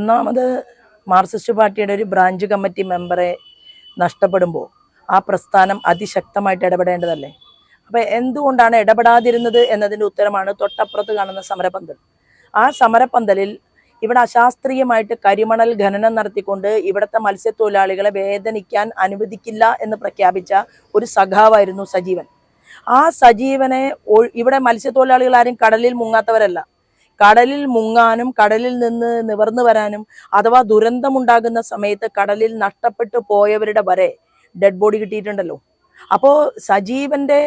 ഒന്നാമത് മാർക്സിസ്റ്റ് പാർട്ടിയുടെ ഒരു ബ്രാഞ്ച് കമ്മിറ്റി മെമ്പറെ നഷ്ടപ്പെടുമ്പോൾ ആ പ്രസ്ഥാനം അതിശക്തമായിട്ട് ഇടപെടേണ്ടതല്ലേ? അപ്പം എന്തുകൊണ്ടാണ് ഇടപെടാതിരുന്നത് എന്നതിന്റെ ഉത്തരമാണ് തൊട്ടപ്പുറത്ത് കാണുന്ന സമരപന്തൽ. ആ സമരപന്തലിൽ ഇവിടെ അശാസ്ത്രീയമായിട്ട് കരിമണൽ ഖനനം നടത്തിക്കൊണ്ട് ഇവിടുത്തെ മത്സ്യത്തൊഴിലാളികളെ വേദനിക്കാൻ അനുവദിക്കില്ല എന്ന് പ്രഖ്യാപിച്ച ഒരു സഖാവായിരുന്നു സജീവൻ. ആ സജീവനെ ഇവിടെ മത്സ്യത്തൊഴിലാളികൾ ആരും കടലിൽ മുങ്ങാത്തവരല്ല. കടലിൽ മുങ്ങാനും കടലിൽ നിന്ന് നിവർന്നു വരാനും അഥവാ ദുരന്തമുണ്ടാകുന്ന സമയത്ത് കടലിൽ നഷ്ടപ്പെട്ടു പോയവരുടെ വരെ ഡെഡ് ബോഡി കിട്ടിയിട്ടുണ്ടല്ലോ. അപ്പോൾ സജീവന്റെ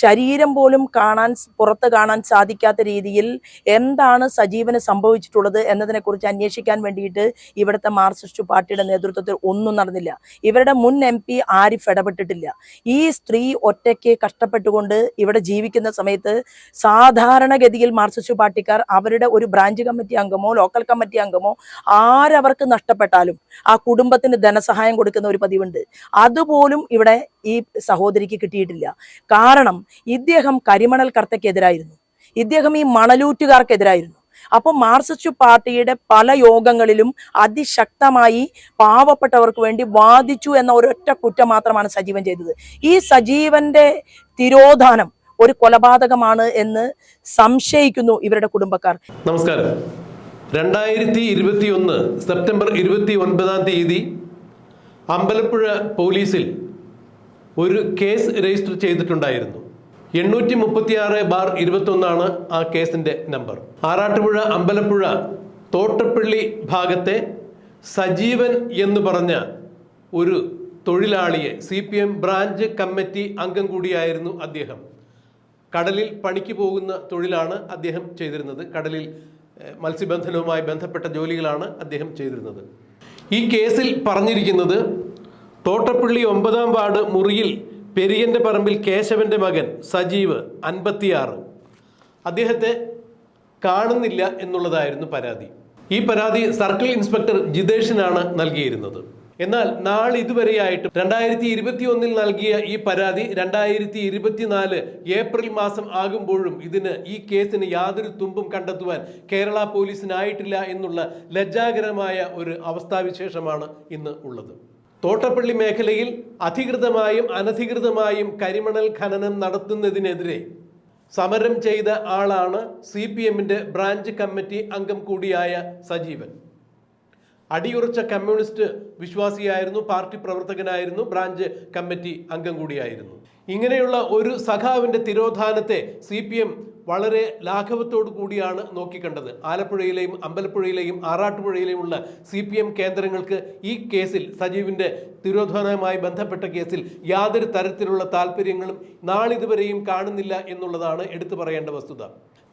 ശരീരം പോലും കാണാൻ പുറത്ത് കാണാൻ സാധിക്കാത്ത രീതിയിൽ എന്താണ് സജീവന് സംഭവിച്ചിട്ടുള്ളത് എന്നതിനെക്കുറിച്ച് അന്വേഷിക്കാൻ വേണ്ടിയിട്ട് ഇവിടുത്തെ മാർക്സിസ്റ്റ് പാർട്ടിയുടെ നേതൃത്വത്തിൽ ഒന്നും നടന്നില്ല. ഇവരുടെ മുൻ എം പി ആരിഫ് ഇടപെട്ടിട്ടില്ല. ഈ സ്ത്രീ ഒറ്റയ്ക്ക് കഷ്ടപ്പെട്ടുകൊണ്ട് ഇവിടെ ജീവിക്കുന്ന സമയത്ത് സാധാരണഗതിയിൽ മാർക്സിസ്റ്റ് പാർട്ടിക്കാർ അവരുടെ ഒരു ബ്രാഞ്ച് കമ്മിറ്റി അംഗമോ ലോക്കൽ കമ്മിറ്റി അംഗമോ ആരവർക്ക് നഷ്ടപ്പെട്ടാലും ആ കുടുംബത്തിന് ധനസഹായം കൊടുക്കുന്ന ഒരു പതിവുണ്ട്. അതുപോലും ഇവിടെ ഈ സഹോദരിക്ക് കിട്ടിയിട്ടില്ല. കാരണം ഇദ്ദേഹം കരിമണൽ കർത്തയ്ക്കെതിരായിരുന്നു ഇദ്ദേഹം ഈ മണലൂറ്റുകാർക്കെതിരായിരുന്നു. അപ്പോൾ മാർസിസ്റ്റ് പാർട്ടിയുടെ പല യോഗങ്ങളിലും അതിശക്തമായി പാവപ്പെട്ടവർക്ക് വേണ്ടി വാദിച്ചു എന്ന ഒരൊറ്റ കുറ്റം മാത്രമാണ് സജീവൻ ചെയ്തത്. ഈ സജീവന്റെ തിരോധാനം ഒരു കൊലപാതകമാണ് എന്ന് സംശയിക്കുന്നു ഇവരുടെ കുടുംബക്കാർ. നമസ്കാരം. രണ്ടായിരത്തി ഇരുപത്തി ഒന്ന് സെപ്റ്റംബർ ഇരുപത്തി ഒൻപതാം തീയതി അമ്പലപ്പുഴ പോലീസിൽ ഒരു കേസ് രജിസ്റ്റർ ചെയ്തിട്ടുണ്ടായിരുന്നു. എണ്ണൂറ്റി മുപ്പത്തിയാറ് ബാർ ഇരുപത്തൊന്നാണ് ആ കേസിന്റെ നമ്പർ. ആറാട്ടുപുഴ അമ്പലപ്പുഴ തോട്ടപ്പള്ളി ഭാഗത്തെ സജീവൻ എന്ന് പറഞ്ഞ ഒരു തൊഴിലാളിയെ C P M branch committee അംഗം കൂടിയായിരുന്നു അദ്ദേഹം. കടലിൽ പണിക്ക് പോകുന്ന തൊഴിലാണ് അദ്ദേഹം ചെയ്തിരുന്നത്. കടലിൽ മത്സ്യബന്ധനവുമായി ബന്ധപ്പെട്ട ജോലികളാണ് അദ്ദേഹം ചെയ്തിരുന്നത്. ഈ കേസിൽ പറഞ്ഞിരിക്കുന്നത് തോട്ടപ്പള്ളി ഒമ്പതാം വാർഡ് മുറിയിൽ പെരിയന്റെ പറമ്പിൽ കേശവന്റെ മകൻ സജീവ് അൻപത്തിയാറ്. അദ്ദേഹത്തെ കാണുന്നില്ല എന്നുള്ളതായിരുന്നു പരാതി. ഈ പരാതി സർക്കിൾ ഇൻസ്പെക്ടർ ജിതേഷിനാണ് നൽകിയിരുന്നത്. എന്നാൽ നാളെ ഇതുവരെയായിട്ട് രണ്ടായിരത്തി ഇരുപത്തി ഒന്നിൽ നൽകിയ ഈ പരാതി രണ്ടായിരത്തി ഇരുപത്തിനാല് ഏപ്രിൽ മാസം ആകുമ്പോഴും ഇതിന് ഈ കേസിന് യാതൊരു തുമ്പും കണ്ടെത്തുവാൻ കേരള പോലീസിനായിട്ടില്ല എന്നുള്ള ലജ്ജാകരമായ ഒരു അവസ്ഥാവിശേഷമാണ് ഇന്ന് ഉള്ളത്. തോട്ടപ്പള്ളി മേഖലയിൽ അധികൃതമായും അനധികൃതമായും കരിമണൽ ഖനനം നടത്തുന്നതിനെതിരെ സമരം ചെയ്ത ആളാണ് സി പി എമ്മിന്റെ ബ്രാഞ്ച് കമ്മിറ്റി അംഗം കൂടിയായ സജീവൻ. അടിയുറച്ച കമ്മ്യൂണിസ്റ്റ് വിശ്വാസിയായിരുന്നു പാർട്ടി പ്രവർത്തകനായിരുന്നു ബ്രാഞ്ച് കമ്മിറ്റി അംഗം കൂടിയായിരുന്നു. ഇങ്ങനെയുള്ള ഒരു സഖാവിന്റെ തിരോധാനത്തെ സി പി എം വളരെ ലാഘവത്തോടു കൂടിയാണ് നോക്കിക്കണ്ടത്. ആലപ്പുഴയിലെയും അമ്പലപ്പുഴയിലെയും ആറാട്ടുപുഴയിലെയും ഉള്ള സി പി എം കേന്ദ്രങ്ങൾക്ക് ഈ കേസിൽ സജീവിന്റെ തിരോധാനവുമായി ബന്ധപ്പെട്ട കേസിൽ യാതൊരു തരത്തിലുള്ള താല്പര്യങ്ങളും നാളിതുവരെയും കാണുന്നില്ല എന്നുള്ളതാണ് എടുത്തു പറയേണ്ട വസ്തുത.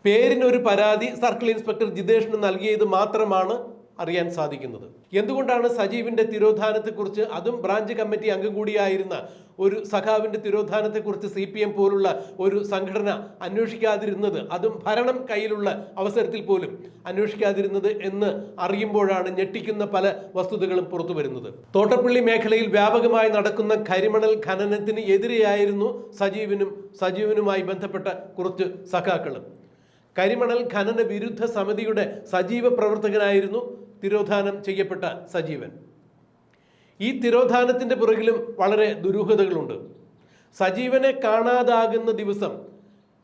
പേരിനൊരു പരാതി സർക്കിൾ ഇൻസ്പെക്ടർ ജിതേഷിന് നൽകിയത് മാത്രമാണ് അറിയാൻ സാധിക്കുന്നത്. എന്തുകൊണ്ടാണ് സജീവിന്റെ തിരോധാനത്തെക്കുറിച്ച് അതും ബ്രാഞ്ച് കമ്മിറ്റി അംഗം കൂടിയായിരുന്ന ഒരു സഖാവിന്റെ തിരോധാനത്തെക്കുറിച്ച് സി പി എം പോലുള്ള ഒരു സംഘടന അന്വേഷിക്കാതിരുന്നത് അതും ഭരണം കയ്യിലുള്ള അവസരത്തിൽ പോലും അന്വേഷിക്കാതിരുന്നത് എന്ന് അറിയുമ്പോഴാണ് ഞെട്ടിക്കുന്ന പല വസ്തുതകളും പുറത്തു വരുന്നത്. തോട്ടപ്പള്ളി മേഖലയിൽ വ്യാപകമായി നടക്കുന്ന കരിമണൽ ഖനനത്തിന് എതിരെയായിരുന്നു സജീവിനും സജീവനുമായി ബന്ധപ്പെട്ട കുറച്ച് സഖാക്കളും. കരിമണൽ ഖനന വിരുദ്ധ സമിതിയുടെ സജീവ പ്രവർത്തകനായിരുന്നു തിരോധാനം ചെയ്യപ്പെട്ട സജീവൻ. ഈ തിരോധാനത്തിന്റെ പുറകിലും വളരെ ദുരൂഹതകളുണ്ട്. സജീവനെ കാണാതാകുന്ന ദിവസം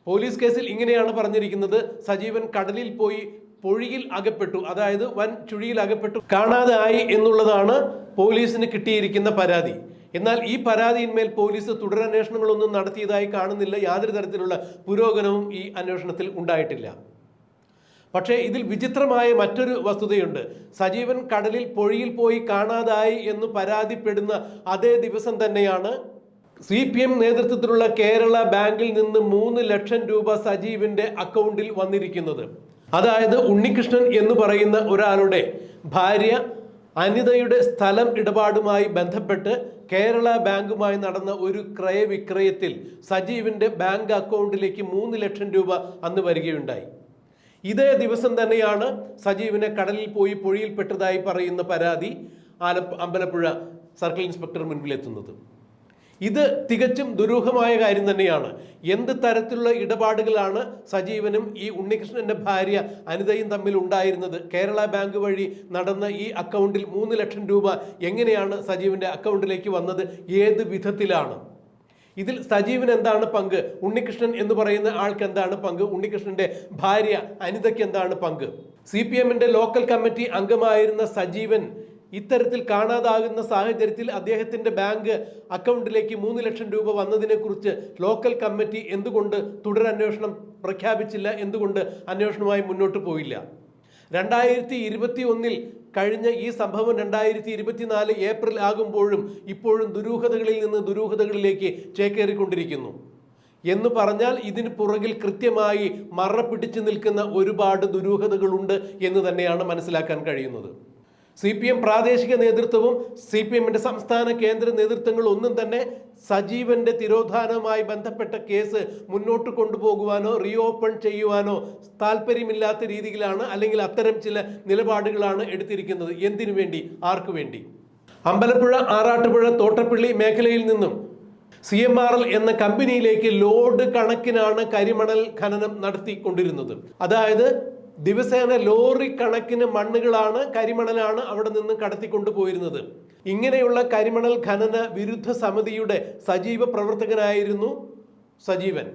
പോലീസ് കേസിൽ ഇങ്ങനെയാണ് പറഞ്ഞിരിക്കുന്നത്. സജീവൻ കടലിൽ പോയി പൊഴിയിൽ അകപ്പെട്ടു. അതായത് വൻ ചുഴിയിൽ അകപ്പെട്ടു. കാണാതായി എന്നുള്ളതാണ് പോലീസിന് കിട്ടിയിരിക്കുന്ന പരാതി. എന്നാൽ ഈ പരാതിയിന്മേൽ പോലീസ് തുടരന്വേഷണങ്ങളൊന്നും നടത്തിയതായി കാണുന്നില്ല. യാതൊരു തരത്തിലുള്ള പുരോഗമനവും ഈ അന്വേഷണത്തിൽ ഉണ്ടായിട്ടില്ല. പക്ഷേ ഇതിൽ വിചിത്രമായ മറ്റൊരു വസ്തുതയുണ്ട്. സജീവൻ കടലിൽ പൊഴിയിൽ പോയി കാണാതായി എന്ന് പരാതിപ്പെടുന്ന അതേ ദിവസം തന്നെയാണ് സി പി എം നേതൃത്വത്തിലുള്ള കേരള ബാങ്കിൽ നിന്ന് മൂന്ന് ലക്ഷം രൂപ സജീവിന്റെ അക്കൗണ്ടിൽ വന്നിരിക്കുന്നത്. അതായത് ഉണ്ണികൃഷ്ണൻ എന്ന് പറയുന്ന ഒരാളുടെ ഭാര്യ അനിതയുടെ സ്ഥലം ഇടപാടുമായി ബന്ധപ്പെട്ട് കേരള ബാങ്കുമായി നടന്ന ഒരു ക്രയവിക്രയത്തിൽ സജീവിന്റെ ബാങ്ക് അക്കൗണ്ടിലേക്ക് മൂന്ന് ലക്ഷം രൂപ അന്ന് വരികയുണ്ടായി. ഇതേ ദിവസം തന്നെയാണ് സജീവിനെ കടലിൽ പോയി പൊഴിയിൽപ്പെട്ടതായി പറയുന്ന പരാതി ആലപ്പ അമ്പലപ്പുഴ സർക്കിൾ ഇൻസ്പെക്ടർ മുൻപിലെത്തുന്നത് ഇത് തികച്ചും ദുരൂഹമായ കാര്യം തന്നെയാണ്. എന്ത് തരത്തിലുള്ള ഇടപാടുകളാണ് സജീവനും ഈ ഉണ്ണികൃഷ്ണന്റെ ഭാര്യ അനിതയും തമ്മിൽ ഉണ്ടായിരുന്നത്? കേരള ബാങ്ക് വഴി നടന്ന ഈ അക്കൗണ്ടിൽ മൂന്ന് ലക്ഷം രൂപ എങ്ങനെയാണ് സജീവന്റെ അക്കൗണ്ടിലേക്ക് വന്നത്? ഏത് വിധത്തിലാണ്? ഇതിൽ സജീവൻ എന്താണ് പങ്ക്? ഉണ്ണികൃഷ്ണൻ എന്ന് പറയുന്ന ആൾക്ക് എന്താണ് പങ്ക്? ഉണ്ണികൃഷ്ണന്റെ ഭാര്യ അനിതയ്ക്ക് എന്താണ് പങ്ക്? സി പി എമ്മിന്റെ ലോക്കൽ കമ്മിറ്റി അംഗമായിരുന്ന സജീവൻ ഇത്തരത്തിൽ കാണാതാകുന്ന സാഹചര്യത്തിൽ അദ്ദേഹത്തിന്റെ ബാങ്ക് അക്കൗണ്ടിലേക്ക് മൂന്ന് ലക്ഷം രൂപ വന്നതിനെ കുറിച്ച് ലോക്കൽ കമ്മിറ്റി എന്തുകൊണ്ട് തുടരന്വേഷണം പ്രഖ്യാപിച്ചില്ല? എന്തുകൊണ്ട് അന്വേഷണവുമായി മുന്നോട്ട് പോയില്ല? രണ്ടായിരത്തി ഇരുപത്തി ഒന്നിൽ കഴിഞ്ഞ ഈ സംഭവം രണ്ടായിരത്തി ഇരുപത്തിനാല് ഏപ്രിൽ ആകുമ്പോഴും ഇപ്പോഴും ദുരൂഹതകളിൽ നിന്ന് ദുരൂഹതകളിലേക്ക് ചേക്കേറിക്കൊണ്ടിരിക്കുന്നു. എന്ന് പറഞ്ഞാൽ ഇതിന് പുറകിൽ കൃത്യമായി മറ പിടിച്ചു നിൽക്കുന്ന ഒരുപാട് ദുരൂഹതകളുണ്ട് എന്ന് തന്നെയാണ് മനസ്സിലാക്കാൻ കഴിയുന്നത്. സി പി എം പ്രാദേശിക നേതൃത്വവും സി പി എമ്മിന്റെ സംസ്ഥാന കേന്ദ്ര നേതൃത്വങ്ങളും ഒന്നും തന്നെ സജീവന്റെ തിരോധാനവുമായി ബന്ധപ്പെട്ട കേസ് മുന്നോട്ട് കൊണ്ടുപോകുവാനോ റീഓപ്പൺ ചെയ്യുവാനോ താല്പര്യമില്ലാത്ത രീതിയിലാണ് അല്ലെങ്കിൽ അത്തരം ചില നിലപാടുകളാണ് എടുത്തിരിക്കുന്നത്. എന്തിനു വേണ്ടി? ആർക്കു വേണ്ടി? അമ്പലപ്പുഴ ആറാട്ടുപുഴ തോട്ടപ്പള്ളി മേഖലയിൽ നിന്നും സി എം ആർ എൽ എന്ന കമ്പനിയിലേക്ക് ലോഡ് കണക്കിനാണ് കരിമണൽ ഖനനം നടത്തിക്കൊണ്ടിരുന്നത്. അതായത് ദിവസേന ലോറി കണക്കിന് മണ്ണുകളാണ് കരിമണലാണ് അവിടെ നിന്ന് കടത്തിക്കൊണ്ടു പോയിരുന്നത്. ഇങ്ങനെയുള്ള കരിമണൽ ഖനന വിരുദ്ധ സമിതിയുടെ സജീവ പ്രവർത്തകനായിരുന്നു സജീവൻ.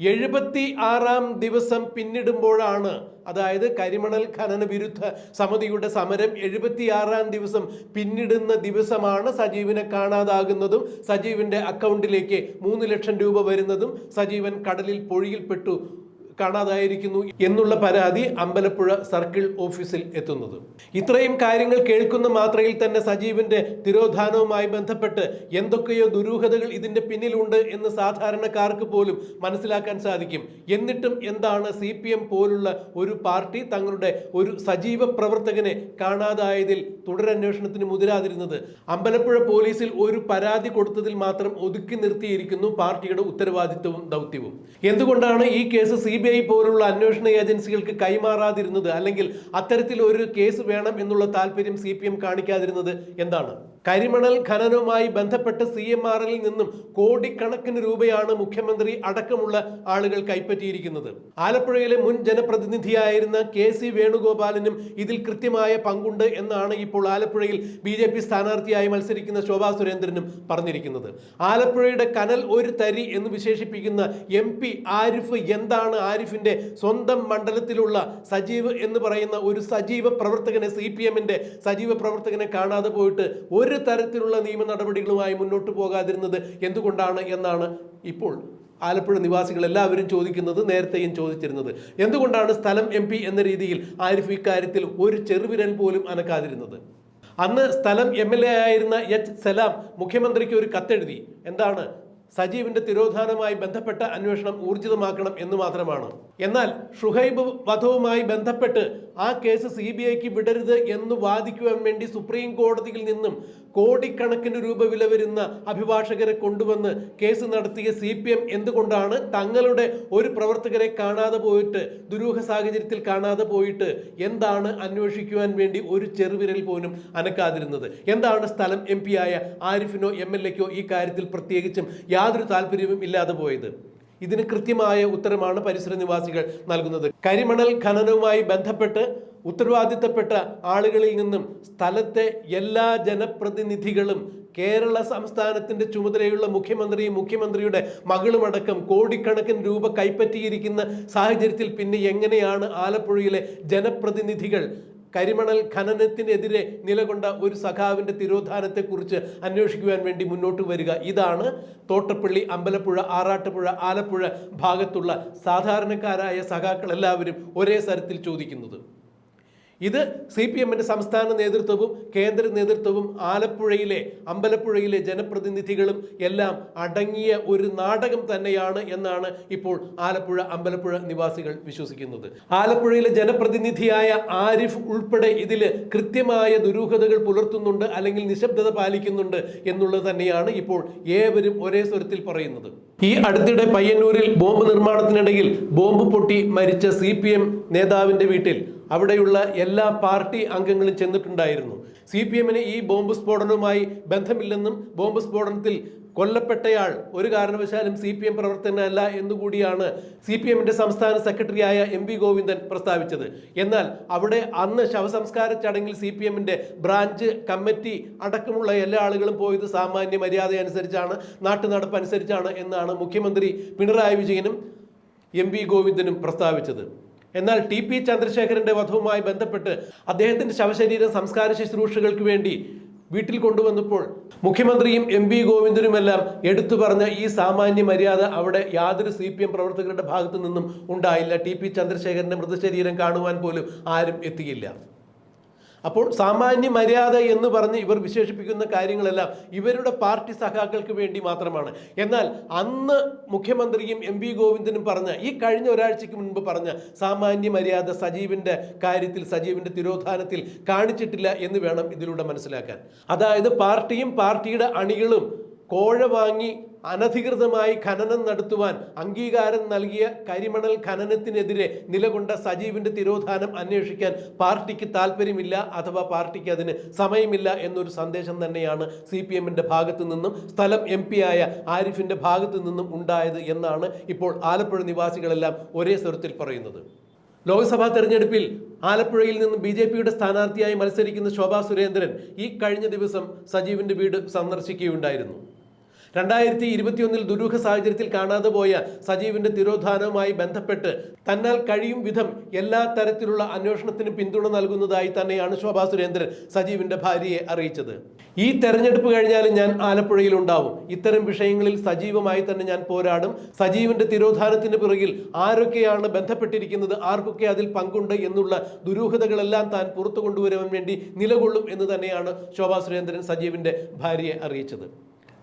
എഴുപത്തി ആറാം ദിവസം പിന്നിടുമ്പോഴാണ് അതായത് കരിമണൽ ഖനന വിരുദ്ധ സമിതിയുടെ സമരം എഴുപത്തിയാറാം ദിവസം പിന്നിടുന്ന ദിവസമാണ് സജീവിനെ കാണാതാകുന്നതും സജീവിന്റെ അക്കൗണ്ടിലേക്ക് മൂന്ന് ലക്ഷം രൂപ വരുന്നതും സജീവൻ കടലിൽ പൊഴിയിൽപ്പെട്ടു. കാണാതായിരിക്കുന്നു എന്നുള്ള പരാതി അമ്പലപ്പുഴ സർക്കിൾ ഓഫീസിൽ എത്തുന്നത്. ഇത്രയും കാര്യങ്ങൾ കേൾക്കുന്ന മാത്രയിൽ തന്നെ സജീവിന്റെ തിരോധാനവുമായി ബന്ധപ്പെട്ട് എന്തൊക്കെയോ ദുരൂഹതകൾ ഇതിന്റെ പിന്നിലുണ്ട് എന്ന് സാധാരണക്കാർക്ക് പോലും മനസ്സിലാക്കാൻ സാധിക്കും. എന്നിട്ടും എന്താണ് സി പോലുള്ള ഒരു പാർട്ടി തങ്ങളുടെ ഒരു സജീവ പ്രവർത്തകനെ കാണാതായതിൽ തുടരന്വേഷണത്തിന് മുതിരാതിരുന്നത്? അമ്പലപ്പുഴ പോലീസിൽ ഒരു പരാതി കൊടുത്തതിൽ മാത്രം ഒതുക്കി നിർത്തിയിരിക്കുന്നു പാർട്ടിയുടെ ഉത്തരവാദിത്വവും ദൗത്യവും. എന്തുകൊണ്ടാണ് ഈ കേസ് സി ബി ഐ പോലുള്ള അന്വേഷണ ഏജൻസികൾക്ക് കൈമാറാതിരുന്നത് അല്ലെങ്കിൽ അത്തരത്തിൽ ഒരു കേസ് വേണം എന്നുള്ള താല്പര്യം സി കാണിക്കാതിരുന്നത് എന്താണ്? കരിമണൽ ഖനനവുമായി ബന്ധപ്പെട്ട് സി എം എല്ലിൽ നിന്നും കോടിക്കണക്കിന് രൂപയാണ് മുഖ്യമന്ത്രി അടക്കമുള്ള ആളുകൾ കൈപ്പറ്റിയിരിക്കുന്നത്. ആലപ്പുഴയിലെ മുൻ ജനപ്രതിനിധിയായിരുന്ന കെ സി വേണുഗോപാലിനും ഇതിൽ കൃത്യമായ പങ്കുണ്ട് എന്നാണ് ഇപ്പോൾ ആലപ്പുഴയിൽ ബി ജെ പി സ്ഥാനാർത്ഥിയായി മത്സരിക്കുന്ന ശോഭാ സുരേന്ദ്രനും പറഞ്ഞിരിക്കുന്നത്. ആലപ്പുഴയുടെ കനൽ ഒരു തരി എന്ന് വിശേഷിപ്പിക്കുന്ന എം പി ആരിഫ് എന്താണ് ആരിഫിന്റെ സ്വന്തം മണ്ഡലത്തിലുള്ള സജീവ് എന്ന് പറയുന്ന ഒരു സജീവ പ്രവർത്തകനെ സി പി എമ്മിന്റെ സജീവ പ്രവർത്തകനെ കാണാതെ പോയിട്ട് ഒരു തരത്തിലുള്ള നിയമ നടപടികളുമായി മുന്നോട്ട് പോകാതിരുന്നത് എന്തുകൊണ്ടാണ് എന്നാണ് ഇപ്പോൾ ആലപ്പുഴ നിവാസികൾ എല്ലാവരും ചോദിക്കുന്നത് നേരത്തെയും ചോദിച്ചിരുന്നത്. എന്തുകൊണ്ടാണ് സ്ഥലം എം എന്ന രീതിയിൽ ആരിഫ് ഇക്കാര്യത്തിൽ ഒരു ചെറുവിരൽ പോലും അനക്കാതിരുന്നത്? അന്ന് സ്ഥലം എം എൽ എ ആയിരുന്ന എച്ച് സലാം മുഖ്യമന്ത്രിക്ക് ഒരു കത്തെഴുതി. എന്താണ്? സജീവിന്റെ തിരോധാനവുമായി ബന്ധപ്പെട്ട അന്വേഷണം ഊർജിതമാക്കണം എന്ന് മാത്രമാണ്. എന്നാൽ ഷുഹൈബ് വധവുമായി ബന്ധപ്പെട്ട് ആ കേസ് സി ബി ഐക്ക് വിടരുത് എന്ന് വാദിക്കുവാൻ വേണ്ടി സുപ്രീം കോടതിയിൽ നിന്നും കോടിക്കണക്കിന് രൂപ വില വരുന്ന അഭിഭാഷകരെ കൊണ്ടുവന്ന് കേസ് നടത്തിയ സി പി എം എന്തുകൊണ്ടാണ് തങ്ങളുടെ ഒരു പ്രവർത്തകരെ കാണാതെ പോയിട്ട് ദുരൂഹ സാഹചര്യത്തിൽ കാണാതെ പോയിട്ട് എന്താണ് അന്വേഷിക്കുവാൻ വേണ്ടി ഒരു ചെറുവിരൽ പോലും അനക്കാതിരുന്നത്? എന്താണ് സ്ഥലം എം ആയ ആരിഫിനോ എം ഈ കാര്യത്തിൽ പ്രത്യേകിച്ചും യാതൊരു താല്പര്യവും ഇല്ലാതെ പോയത്? ഇതിന് കൃത്യമായ ഉത്തരമാണ് പരിസര നിവാസികൾ നൽകുന്നത്. കരിമണൽ ഖനനവുമായി ബന്ധപ്പെട്ട് ഉത്തരവാദിത്തപ്പെട്ട ആളുകളിൽ നിന്നും സ്ഥലത്തെ എല്ലാ ജനപ്രതിനിധികളും കേരള സംസ്ഥാനത്തിന്റെ ചുമതലയുള്ള മുഖ്യമന്ത്രിയും മുഖ്യമന്ത്രിയുടെ മകളുമടക്കം കോടിക്കണക്കിന് രൂപ കൈപ്പറ്റിയിരിക്കുന്ന സാഹചര്യത്തിൽ പിന്നെ എങ്ങനെയാണ് ആലപ്പുഴയിലെ ജനപ്രതിനിധികൾ കരിമണൽ ഖനനത്തിനെതിരെ നിലകൊണ്ട ഒരു സഖാവിന്റെ തിരോധാനത്തെക്കുറിച്ച് അന്വേഷിക്കുവാൻ വേണ്ടി മുന്നോട്ട് വരിക. ഇതാണ് തോട്ടപ്പള്ളി അമ്പലപ്പുഴ ആറാട്ടുപുഴ ആലപ്പുഴ ഭാഗത്തുള്ള സാധാരണക്കാരായ സഖാക്കളെല്ലാവരും ഒരേ സ്ഥലത്തിൽ ചോദിക്കുന്നത്. ഇത് സി പി എമ്മിന്റെ സംസ്ഥാന നേതൃത്വവും കേന്ദ്ര നേതൃത്വവും ആലപ്പുഴയിലെ അമ്പലപ്പുഴയിലെ ജനപ്രതിനിധികളും എല്ലാം അടങ്ങിയ ഒരു നാടകം തന്നെയാണ് എന്നാണ് ഇപ്പോൾ ആലപ്പുഴ അമ്പലപ്പുഴ നിവാസികൾ വിശ്വസിക്കുന്നത്. ആലപ്പുഴയിലെ ജനപ്രതിനിധിയായ ആരിഫ് ഉൾപ്പെടെ ഇതിൽ കൃത്യമായ ദുരൂഹതകൾ പുലർത്തുന്നുണ്ട് അല്ലെങ്കിൽ നിശബ്ദത പാലിക്കുന്നുണ്ട് എന്നുള്ളത് തന്നെയാണ് ഇപ്പോൾ ഏവരും ഒരേ സ്വരത്തിൽ പറയുന്നത്. ഈ അടുത്തിടെ പയ്യന്നൂരിൽ ബോംബ് നിർമ്മാണത്തിനിടയിൽ ബോംബ് പൊട്ടി മരിച്ച സി പി എം നേതാവിന്റെ വീട്ടിൽ അവിടെയുള്ള എല്ലാ പാർട്ടി അംഗങ്ങളും ചെന്നിട്ടുണ്ടായിരുന്നു. സി പി എമ്മിന് ഈ ബോംബ് സ്ഫോടനവുമായി ബന്ധമില്ലെന്നും ബോംബ് സ്ഫോടനത്തിൽ കൊല്ലപ്പെട്ടയാൾ ഒരു കാരണവശാലും സി പി എം പ്രവർത്തകനല്ല എന്നുകൂടിയാണ് സി പി എമ്മിന്റെ സംസ്ഥാന സെക്രട്ടറിയായ എം വി ഗോവിന്ദൻ പ്രസ്താവിച്ചത്. എന്നാൽ അവിടെ അന്ന് ശവസംസ്കാര ചടങ്ങിൽ സി പി എമ്മിന്റെ ബ്രാഞ്ച് കമ്മിറ്റി അടക്കമുള്ള എല്ലാ ആളുകളും പോയത് സാമാന്യ മര്യാദ അനുസരിച്ചാണ് നാട്ടുനടപ്പ് അനുസരിച്ചാണ് എന്നാണ് മുഖ്യമന്ത്രി പിണറായി വിജയനും എം വി ഗോവിന്ദനും പ്രസ്താവിച്ചത്. എന്നാൽ ടി പി ചന്ദ്രശേഖരന്റെ വധവുമായി ബന്ധപ്പെട്ട് അദ്ദേഹത്തിന്റെ ശവശരീരം സംസ്കാര ശുശ്രൂഷകൾക്ക് വേണ്ടി വീട്ടിൽ കൊണ്ടുവന്നപ്പോൾ മുഖ്യമന്ത്രിയും എം പി ഗോവിന്ദനുമെല്ലാം എടുത്തു പറഞ്ഞ ഈ സാമാന്യ മര്യാദ അവിടെ യാതൊരു സി പി എം പ്രവർത്തകരുടെ ഭാഗത്തു നിന്നും ഉണ്ടായില്ല. ടി പി ചന്ദ്രശേഖരന്റെ മൃതശരീരം കാണുവാൻ പോലും ആരും എത്തിയില്ല. അപ്പോൾ സാമാന്യ മര്യാദ എന്ന് പറഞ്ഞ് ഇവർ വിശേഷിപ്പിക്കുന്ന കാര്യങ്ങളെല്ലാം ഇവരുടെ പാർട്ടി സഖാക്കൾക്ക് വേണ്ടി മാത്രമാണ്. എന്നാൽ അന്ന് മുഖ്യമന്ത്രിയും എം വി ഗോവിന്ദനും പറഞ്ഞ ഈ കഴിഞ്ഞ ഒരാഴ്ചയ്ക്ക് മുൻപ് പറഞ്ഞ സാമാന്യ മര്യാദ സജീവിന്റെ കാര്യത്തിൽ സജീവിന്റെ തിരോധാനത്തിൽ കാണിച്ചിട്ടില്ല എന്ന് വേണം ഇതിലൂടെ മനസ്സിലാക്കാൻ. അതായത് പാർട്ടിയും പാർട്ടിയുടെ അണികളും കോഴ വാങ്ങി അനധികൃതമായി ഖനനം നടത്തുവാൻ അംഗീകാരം നൽകിയ കരിമണൽ ഖനനത്തിനെതിരെ നിലകൊണ്ട സജീവിന്റെ തിരോധാനം അന്വേഷിക്കാൻ പാർട്ടിക്ക് താല്പര്യമില്ല അഥവാ പാർട്ടിക്ക് അതിന് സമയമില്ല എന്നൊരു സന്ദേശം തന്നെയാണ് സി പി എമ്മിന്റെ ഭാഗത്തു നിന്നും സ്ഥലം എം പി ആയ ആരിഫിന്റെ ഭാഗത്തു നിന്നും ഉണ്ടായത് എന്നാണ് ഇപ്പോൾ ആലപ്പുഴ നിവാസികളെല്ലാം ഒരേ സ്വരത്തിൽ പറയുന്നത്. ലോക്സഭാ തെരഞ്ഞെടുപ്പിൽ ആലപ്പുഴയിൽ നിന്ന് ബി ജെ പിയുടെ സ്ഥാനാർത്ഥിയായി മത്സരിക്കുന്ന ശോഭാ സുരേന്ദ്രൻ ഈ കഴിഞ്ഞ ദിവസം സജീവിന്റെ വീട് സന്ദർശിക്കുകയുണ്ടായിരുന്നു. രണ്ടായിരത്തി ഇരുപത്തിയൊന്നിൽ ദുരൂഹ സാഹചര്യത്തിൽ കാണാതെ പോയ സജീവിന്റെ തിരോധാനവുമായി ബന്ധപ്പെട്ട് തന്നാൽ കഴിയും വിധം എല്ലാ തരത്തിലുള്ള അന്വേഷണത്തിന് പിന്തുണ നൽകുന്നതായി തന്നെയാണ് ശോഭാ സുരേന്ദ്രൻ സജീവിന്റെ ഭാര്യയെ അറിയിച്ചത്. ഈ തെരഞ്ഞെടുപ്പ് കഴിഞ്ഞാലും ഞാൻ ആലപ്പുഴയിൽ ഉണ്ടാവും. ഇത്തരം വിഷയങ്ങളിൽ സജീവമായി തന്നെ ഞാൻ പോരാടും. സജീവിന്റെ തിരോധാനത്തിന് പിറകിൽ ആരൊക്കെയാണ് ബന്ധപ്പെട്ടിരിക്കുന്നത് ആർക്കൊക്കെ അതിൽ പങ്കുണ്ട് എന്നുള്ള ദുരൂഹതകളെല്ലാം താൻ പുറത്തു കൊണ്ടുവരുവാൻ വേണ്ടി നിലകൊള്ളും എന്ന് തന്നെയാണ് ശോഭാ സുരേന്ദ്രൻ സജീവിന്റെ ഭാര്യയെ അറിയിച്ചത്.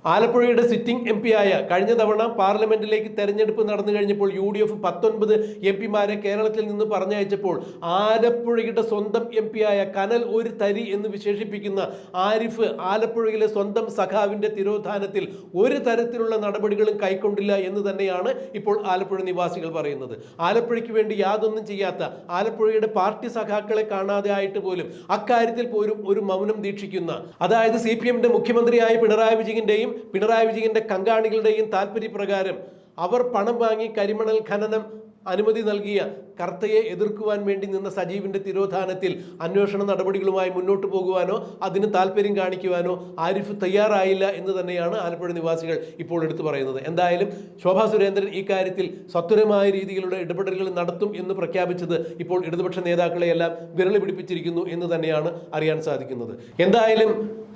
ആലപ്പുഴയുടെ സിറ്റിംഗ് എം പി ആയ കഴിഞ്ഞ തവണ പാർലമെന്റിലേക്ക് തെരഞ്ഞെടുപ്പ് നടന്നു കഴിഞ്ഞപ്പോൾ യു ഡി എഫ് പത്തൊൻപത് എം പിമാരെ കേരളത്തിൽ നിന്ന് പറഞ്ഞയച്ചപ്പോൾ ആലപ്പുഴയുടെ സ്വന്തം എം പി ആയ കനൽ ഒരു തരി എന്ന് വിശേഷിപ്പിക്കുന്ന ആരിഫ് ആലപ്പുഴയിലെ സ്വന്തം സഖാവിന്റെ തിരോധാനത്തിൽ ഒരു തരത്തിലുള്ള നടപടികളും കൈക്കൊണ്ടില്ല എന്ന് തന്നെയാണ് ഇപ്പോൾ ആലപ്പുഴ നിവാസികൾ പറയുന്നത്. ആലപ്പുഴയ്ക്ക് വേണ്ടി യാതൊന്നും ചെയ്യാത്ത ആലപ്പുഴയുടെ പാർട്ടി സഖാക്കളെ കാണാതെ ആയിട്ട് പോലും അക്കാര്യത്തിൽ പോലും ഒരു മൗനം ദീക്ഷിക്കുന്ന അതായത് സി പി എമ്മിന്റെ മുഖ്യമന്ത്രിയായ പിണറായി വിജയന്റെയും പിണറായി വിജയന്റെ കങ്കാണികളുടെയും താല്പര്യപ്രകാരം അവർ പണം വാങ്ങി കരിമണൽ ഖനനം അനുമതി നൽകിയ കർത്തയെ എതിർക്കുവാൻ വേണ്ടി നിന്ന സജീവിന്റെ തിരോധാനത്തിൽ അന്വേഷണ നടപടികളുമായി മുന്നോട്ട് പോകുവാനോ അതിന് താല്പര്യം കാണിക്കുവാനോ ആരിഫ് തയ്യാറായില്ല എന്ന് തന്നെയാണ് ആലപ്പുഴ നിവാസികൾ ഇപ്പോൾ എടുത്തു പറയുന്നത്. എന്തായാലും ശോഭാ സുരേന്ദ്രൻ ഈ കാര്യത്തിൽ സത്വരമായ രീതിയിലുള്ള ഇടപെടലുകൾ നടത്തും എന്ന് പ്രഖ്യാപിച്ചത് ഇപ്പോൾ ഇടതുപക്ഷ നേതാക്കളെയെല്ലാം വിരളി പിടിപ്പിച്ചിരിക്കുന്നു എന്ന് തന്നെയാണ് അറിയാൻ സാധിക്കുന്നത്. എന്തായാലും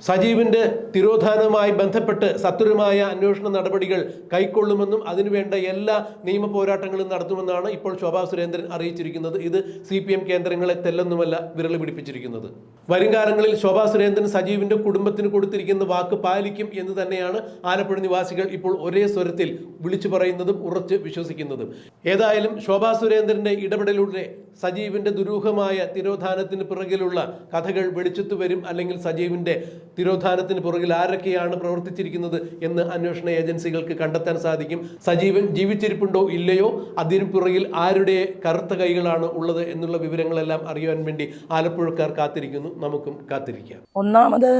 സജീവിന്റെ തിരോധാനവുമായി ബന്ധപ്പെട്ട് സത്വരമായ അന്വേഷണ നടപടികൾ കൈക്കൊള്ളുമെന്നും അതിനുവേണ്ട എല്ലാ നിയമ പോരാട്ടങ്ങളും നടത്തുമെന്നാണ് ഇപ്പോൾ ശോഭാ സുരേന്ദ്രൻ അറിയിച്ചിരിക്കുന്നത് ഇത് സി പി എം കേന്ദ്രങ്ങളെ തെല്ലൊന്നുമല്ല വിരൽ പിടിപ്പിച്ചിരിക്കുന്നത്. വരും കാലങ്ങളിൽ ശോഭാ സുരേന്ദ്രൻ സജീവിന്റെ കുടുംബത്തിന് കൊടുത്തിരിക്കുന്ന വാക്ക് പാലിക്കും എന്ന് തന്നെയാണ് ആലപ്പുഴ നിവാസികൾ ഇപ്പോൾ ഒരേ സ്വരത്തിൽ വിളിച്ചു പറയുന്നതും ഉറച്ച് വിശ്വസിക്കുന്നതും. ഏതായാലും ശോഭാ സുരേന്ദ്രന്റെ ഇടപെടലൂടെ സജീവിന്റെ ദുരൂഹമായ തിരോധാനത്തിന് പിറകിലുള്ള കഥകൾ വെളിച്ചത്തു വരും അല്ലെങ്കിൽ സജീവിന്റെ തിരോധാനത്തിന് പുറകിൽ ആരൊക്കെയാണ് പ്രവർത്തിച്ചിരിക്കുന്നത് എന്ന് അന്വേഷണ ഏജൻസികൾക്ക് കണ്ടെത്താൻ സാധിക്കും. സജീവൻ ജീവിച്ചിരിപ്പുണ്ടോ ഇല്ലയോ? അതിന് പുറകിൽ ആരുടെ കറുത്ത കൈകളാണ് ഉള്ളത് എന്നുള്ള വിവരങ്ങളെല്ലാം അറിയാൻ വേണ്ടി ആലപ്പുഴക്കാർ കാത്തിരിക്കുന്നു. നമുക്കും കാത്തിരിക്കാം. ഒന്നാമത്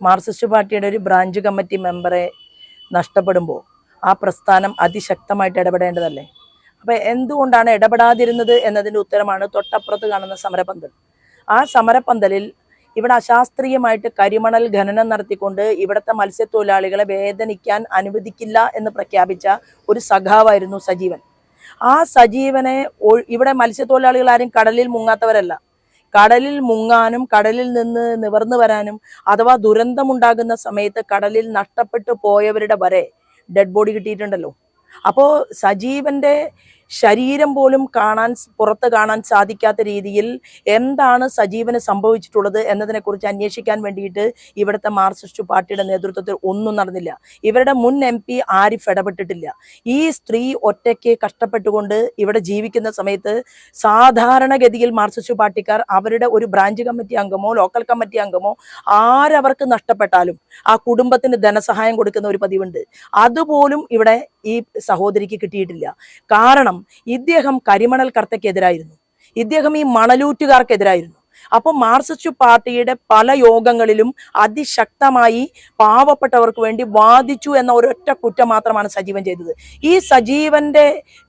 മാർക്സിസ്റ്റ് പാർട്ടിയുടെ ഒരു ബ്രാഞ്ച് കമ്മിറ്റി മെമ്പറെ നഷ്ടപ്പെടുമ്പോൾ ആ പ്രസ്ഥാനം അതിശക്തമായിട്ട് ഇടപെടേണ്ടതല്ലേ? അപ്പം എന്തുകൊണ്ടാണ് ഇടപെടാതിരുന്നത് എന്നതിന്റെ ഉത്തരമാണ് തൊട്ടപ്പുറത്ത് കാണുന്ന സമരപന്തൽ. ആ സമരപന്തലിൽ ഇവിടെ അശാസ്ത്രീയമായിട്ട് കരിമണൽ ഖനനം നടത്തിക്കൊണ്ട് ഇവിടുത്തെ മത്സ്യത്തൊഴിലാളികളെ വേദനിക്കാൻ അനുവദിക്കില്ല എന്ന് പ്രഖ്യാപിച്ച ഒരു സഖാവായിരുന്നു സജീവൻ. ആ സജീവനെ ഇവിടെ മത്സ്യത്തൊഴിലാളികൾ ആരും കടലിൽ മുങ്ങാത്തവരല്ല. കടലിൽ മുങ്ങാനും കടലിൽ നിന്ന് നിവർന്നു വരാനും അഥവാ ദുരന്തമുണ്ടാകുന്ന സമയത്ത് കടലിൽ നഷ്ടപ്പെട്ടു പോയവരുടെ വരെ ഡെഡ് ബോഡി കിട്ടിയിട്ടുണ്ടല്ലോ. അപ്പോൾ സജീവന്റെ ശരീരം പോലും കാണാൻ പുറത്ത് കാണാൻ സാധിക്കാത്ത രീതിയിൽ എന്താണ് സജീവന് സംഭവിച്ചിട്ടുള്ളത് എന്നതിനെക്കുറിച്ച് അന്വേഷിക്കാൻ വേണ്ടിയിട്ട് ഇവിടുത്തെ മാർസിസ്റ്റ് പാർട്ടിയുടെ നേതൃത്വത്തിൽ ഒന്നും നടന്നില്ല. ഇവരുടെ മുൻ എം പി ആരിഫ് ഇടപെട്ടിട്ടില്ല. ഈ സ്ത്രീ ഒറ്റയ്ക്ക് കഷ്ടപ്പെട്ടുകൊണ്ട് ഇവിടെ ജീവിക്കുന്ന സമയത്ത് സാധാരണഗതിയിൽ മാർസിസ്റ്റ് പാർട്ടിക്കാർ അവരുടെ ഒരു ബ്രാഞ്ച് കമ്മിറ്റി അംഗമോ ലോക്കൽ കമ്മിറ്റി അംഗമോ ആരവർക്ക് നഷ്ടപ്പെട്ടാലും ആ കുടുംബത്തിന് ധനസഹായം കൊടുക്കുന്ന ഒരു പതിവുണ്ട്. അതുപോലും ഇവിടെ ഈ സഹോദരിക്ക് കിട്ടിയിട്ടില്ല. കാരണം ഇദ്ദേഹം കരിമണൽ കർത്തക്കെതിരായിരുന്നു ഇദ്ദേഹം ഈ മണലൂറ്റുകാർക്കെതിരായിരുന്നു. അപ്പോൾ മാർസിസ്റ്റ് പാർട്ടിയുടെ പല യോഗങ്ങളിലും അതിശക്തമായി പാവപ്പെട്ടവർക്ക് വേണ്ടി വാദിച്ചു എന്ന ഒരൊറ്റ കുറ്റം മാത്രമാണ് സജീവൻ ചെയ്തത്. ഈ സജീവന്റെ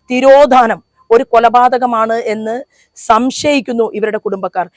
തിരോധാനം ഒരു കൊലപാതകമാണ് എന്ന് സംശയിക്കുന്നു ഇവരുടെ കുടുംബക്കാർ.